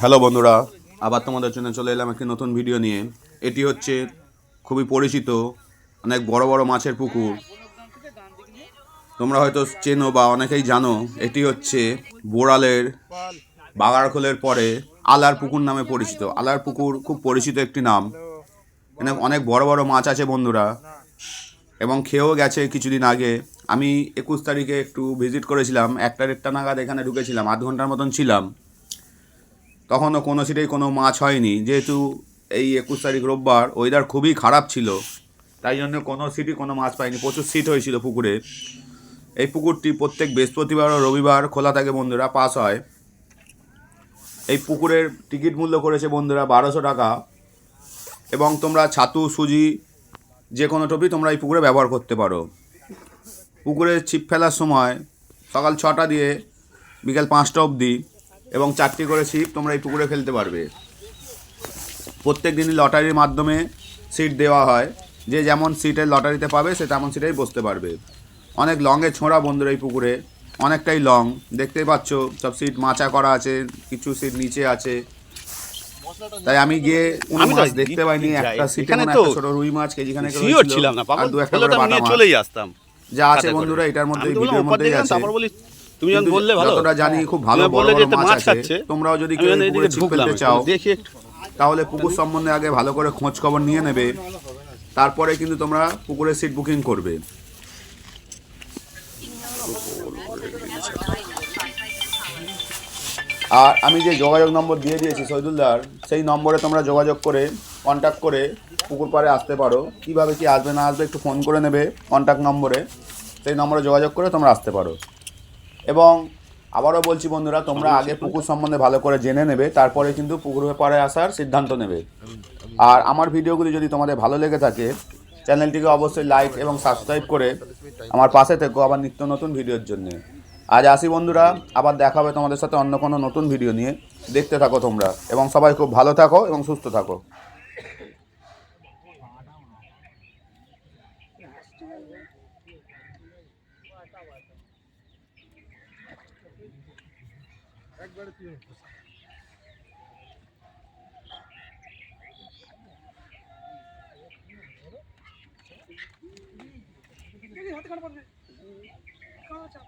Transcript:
Hello বন্ধুরা, আবার তোমাদের জন্য চলে এলাম একটি নতুন ভিডিও নিয়ে। এটি হচ্ছে খুবই পরিচিত, অনেক বড় বড় মাছের পুকুর। তোমরা হয়তো চেনো বা অনেকেই জানো, এটি হচ্ছে বোড়ালের বাগারখোলের পরে আলার পুকুর নামে পরিচিত। আলার পুকুর খুব পরিচিত একটি নাম। এখানে অনেক বড় বড় মাছ আছে বন্ধুরা, এবং খেয়েও গেছে কিছুদিন আগে। আমি একুশ তারিখে একটু ভিজিট করেছিলাম, একটা দেড়টা নাগাদ এখানে ঢুকেছিলাম, আধ ঘণ্টার মতন ছিলাম। তখনও কোনো সিটেই কোনো মাছ হয়নি। যেহেতু এই একুশ তারিখ রোববার ওয়েদার খুবই খারাপ ছিল। তাই জন্য কোনো সিটই কোনো মাছ পাইনি প্রচুর সিট হয়েছিল পুকুরে। এই পুকুরটি প্রত্যেক বৃহস্পতিবার ও রবিবার খোলা থাকে বন্ধুরা, পাস হয়। এই পুকুরের টিকিট মূল্য করেছে বন্ধুরা বারোশো টাকা। এবং তোমরা ছাতু, সুজি, যে কোনো টপি তোমরা এই পুকুরে ব্যবহার করতে পারো। পুকুরে ছিপ ফেলার সময় সকাল ছটা দিয়ে বিকেল পাঁচটা অবধি এবং চারটি করে ছিপ তোমরা এই পুকুরে ফেলতে পারবে। প্রত্যেক দিনই লটারির মাধ্যমে সিট দেওয়া হয়। যে যেমন সিটের লটারিতে পাবে সে তেমন সিটেই বসতে পারবে। অনেক লংয়ে ছোঁড়া বন্ধুরা এই পুকুরে অনেকটাই লং দেখতেই পাচ্ছ সব সিট মাচা করা আছে কিছু সিট নিচে আছে। তাই আমি গিয়ে কোনো মাছ দেখতে পাইনি একটা সিটে মনে একটা ছোট রুই মাছ কেজি শিওর ছিলাম না আর দু একটা করে বাটা মাছ চলেই আসতাম। যা আছে বন্ধুরা এটার মধ্যে ভিডিওর মধ্যেই আছে। তারপর বলি তুমি যখন বললে ভালো যতটা জানি খুব ভালো বড় বড় মাছ আছে তোমরাও যদি কেউ পুকুরে ছিপ ফেলতে চাও দেখি একটু। তাহলে পুকুর সম্বন্ধে আগে ভালো করে খোঁজ খবর নিয়ে নেবে তারপরে কিন্তু তোমরা পুকুরের সিট বুকিং করবে। আর আমি যে যোগাযোগ নম্বর দিয়ে দিয়েছি শহীদুলদার সেই নম্বরে তোমরা যোগাযোগ করে কন্ট্যাক্ট করে পুকুর পাড়ে আসতে পারো। কীভাবে কি আসবে না আসবে একটু ফোন করে নেবে কন্ট্যাক্ট নম্বরে সেই নম্বরে যোগাযোগ করে তোমরা আসতে পারো। এবং আবারও বলছি বন্ধুরা তোমরা আগে পুকুর সম্বন্ধে ভালো করে জেনে নেবে তারপরে কিন্তু পুকুরের পাড়ে আসার সিদ্ধান্ত নেবে। আর আমার ভিডিওগুলি যদি তোমাদের ভালো লেগে থাকে চ্যানেলটিকে অবশ্যই লাইক এবং সাবস্ক্রাইব করে আমার পাশে থেকো আবার নিত্য নতুন ভিডিওর জন্য। আজ আসি বন্ধুরা আবার দেখা হবে তোমাদের সাথে অন্য কোনো নতুন ভিডিও নিয়ে। দেখতে থাকো তোমরা এবং সবাই খুব ভালো থাকো এবং সুস্থ থাকো। একবারে হাত হাতে কাটা পারবে কাঁচা